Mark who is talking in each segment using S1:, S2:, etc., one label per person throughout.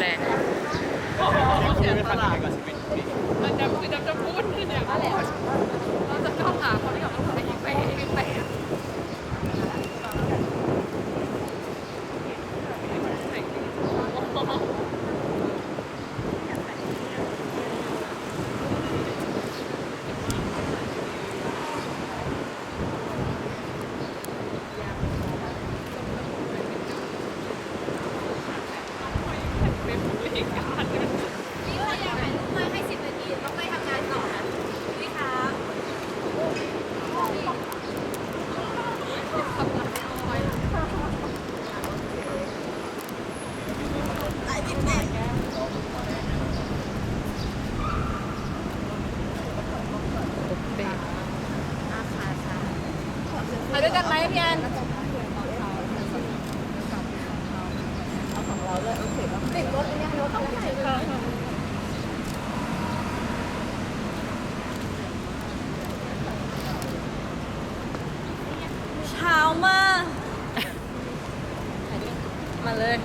S1: แรง
S2: เสียตลาดกับชีวิต
S1: มันจะคือจะจะพูดเนี่ยอะไรเราจะต้องหาคนที่แบบต้องไปไปไป
S3: พี่เขาอยากถ่ายรูปมาให้สิบนาทีต้องไปทำงานต่อนะพี่ครับมา ด้วยกันไหมพี่แอนติดรถอันนี้รถต้องไหนเช้ามากมาเลย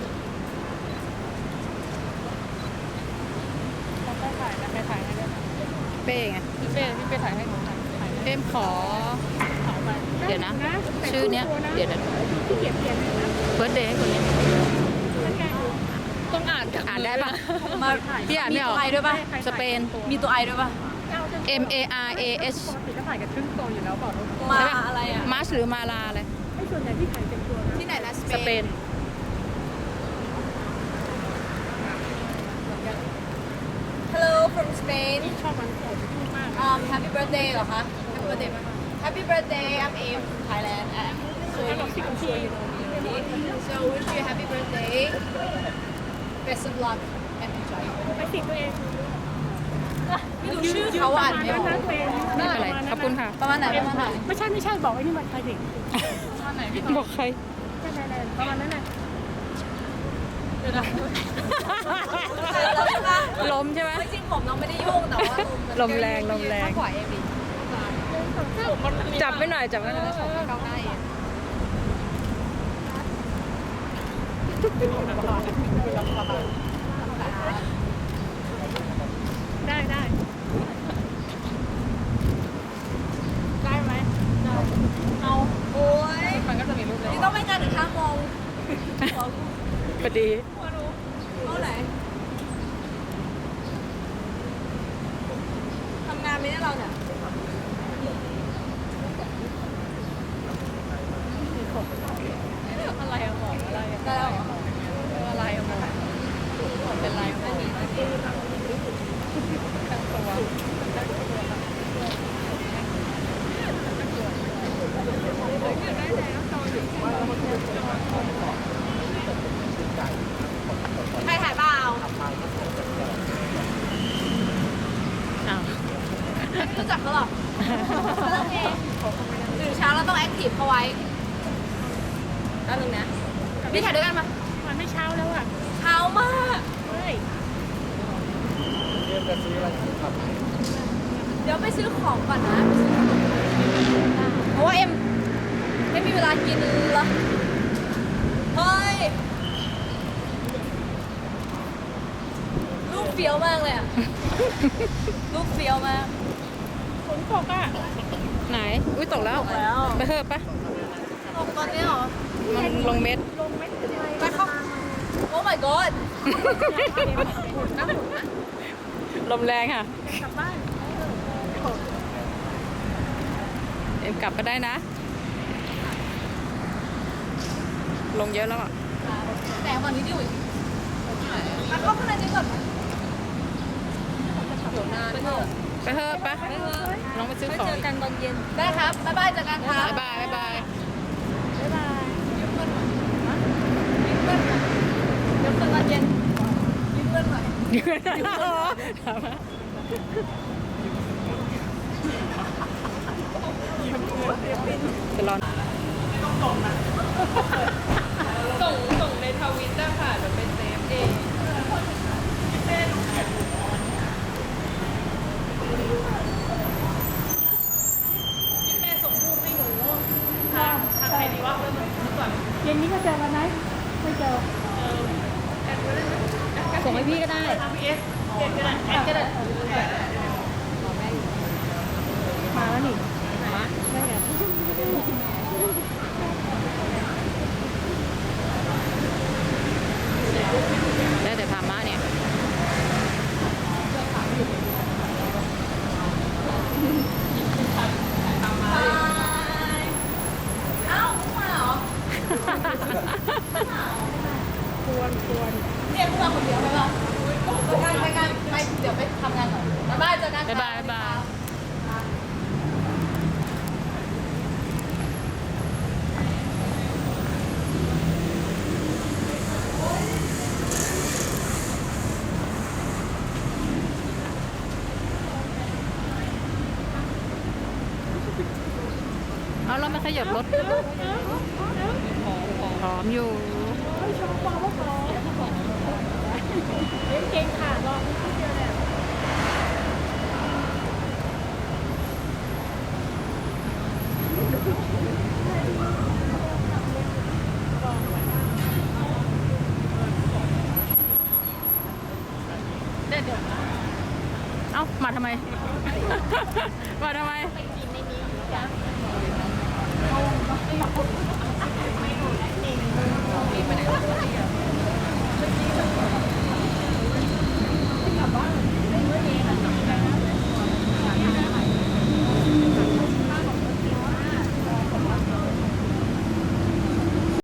S1: เป้ไง
S4: พี่เป้พี่เป้ถ่ายให้หนูถ่าย
S1: เป้มขอ เดี๋ยวนะ ชื่อเนี้ย เดี๋ยวนะ
S4: พี่เกียรติเขียนเลยนะ
S1: เฟิร์สเดย์ให้คนนี้
S4: ต้องอ่านกับ
S1: อ่านได้ปะ
S3: มา
S1: พี่อ่าน
S3: มี
S1: ไม่อ
S3: ตั
S1: อ
S3: ว
S1: ก
S3: ไอด้วยป่ะ
S1: สเปน
S3: มีตัวไอด้วยป่ะ
S1: M A R A S
S4: ปกติก็ถ่ายกับครึ่งตัวอยู่แล้วบอกทุกคน
S3: มาอะไรอะ
S1: มาร์ชหรือมาลาอะไร
S4: ไม่ส่วนใหญ่ที่ถ่ายเต็มตัวนะ
S3: ที่ไหนนะส
S1: ส
S3: เป
S1: เป
S3: น
S1: น
S3: Hello from Spain
S4: ชอบมันโผล่ที่มาก
S3: um Happy birthday เหรอคะ Happy birthday ไหม Happy birthday I'm Aim from Thailand and
S4: แล้วเราที่กับที่
S3: so wish you happy birthday best of luck and enjoy
S4: ไปติดตัวเอง
S3: ไม่รู้ชื่อเขาอ่านไม่ออก
S4: นะตัวเอง
S1: ไม่เป็นไรขอบคุณค่ะ
S3: ประมาณไหนประมาณไหน
S4: ไม่ใช่ไม่ใช่บอกไอ้นี่มันใครเด็ก
S1: บอกใคร
S4: ใช่ใช่ประมาณนั้นแหละ
S1: ลมใช่ไหม
S3: จริงๆผมน้องไม่ได้ยุ่งแต่ว่า
S1: ลมแรงลมแรง
S3: มากกว่าเอมี
S1: จับไว้หน่อยจับไว้หน่อย
S3: เก้าหน้
S4: ได้ได้
S3: ได้ไหมเอาโอ้ย
S1: มันก็จะมีรูปเลย
S3: นี่ต้องไปงานถึงห้าโมง
S1: พอดี
S3: เท่าไหร่ทำงานไมเนี่ยเราเนี่ย
S4: อะไรอะบอกอะไรอะ
S3: ได้แล้วเหรอ
S4: อะไรอะบอกเป็นไรอะบอก
S3: ใครถ่ายเปล่า
S1: อ้าว
S3: ไม่รู้จักเขาหรอกโอเคตื่นเช้าเราต้องแอคทีฟเขาไว้แป๊บนึงนะพี่ถ่ายด้วยกันมา
S4: มันไม่เช้าแล้วอะ
S3: เช้ามาก
S4: เฮ้ย
S2: เรียนจะซื้ออะไรครับ
S3: เดี๋ยวไปซื้อของก่อนนะไปซื้อของเพราะว่าเอ็มไม่มีเวลากินละเฮ้ยลูกเฟี้ยวมากเลยอะลูกเฟี้ยวมาก
S4: ฝนตกอะ
S1: ไหน อุ้ยตกแล้ว
S3: ตกแล้ว
S1: ไปเถอะปะ
S3: ตกตอนนี้เหรอ
S1: มันลงเม็ด
S4: ลงไม่ถึงเลย
S3: ไปเข้าโอ้ my god
S1: ลมแรงค่ะ
S4: กลับบ้าน
S1: เอ็มกลับก็ได้นะ ลงเยอะแล้วอะ
S3: แต่วันนี้ดิวอีกมาเข้าข้างในนี้ก่อนเดี๋ยวนานเถอะ
S1: ไปเถอะปะลองไปซื้อของ
S3: เจอกันตอนเย็น ได้ครับ บ๊ายบายเจอกันครับ
S1: บ๊ายบายบ๊ายบาย
S4: บ๊ายบาย
S3: ยืมเงินหน่อยยืมเงินหน่อยเดี๋ยวเจอกันเย็นยืมเงินหน่อย
S1: ถามว่า จะรอน
S4: ส่งส่งในทวิตได้ค่ะเดี๋ยวไปเซฟเองพี่เป้ส่งรูปให้หนูทางทางใครดีวะเมื่อนหนูก่อน เย็นนี้ก็เจอกันไหมไม่เจอเออแอดไว้ได้ไหมแอดกัน
S1: ส่งให้พี่ก็ได้
S4: ทำพีเอสเก็ได้แอดก็ได้
S1: มาแล้วนี่ ได้แต่พามะเนี่ย
S3: เนี่ยพวกเราคนเดียวไปป่ะไปงานไปงานไปเดี๋ยวไปทำงานก่อนบ๊ายบายเจอกัน
S1: บ๊ายบายบ๊ายบายเอาเราไม่ขยับรถพร้อ มอยู่
S4: เก่งค่ะลองนิดเดียวเนี่ย
S1: เอ้า มาทำไม มาทำไม
S3: 嗯。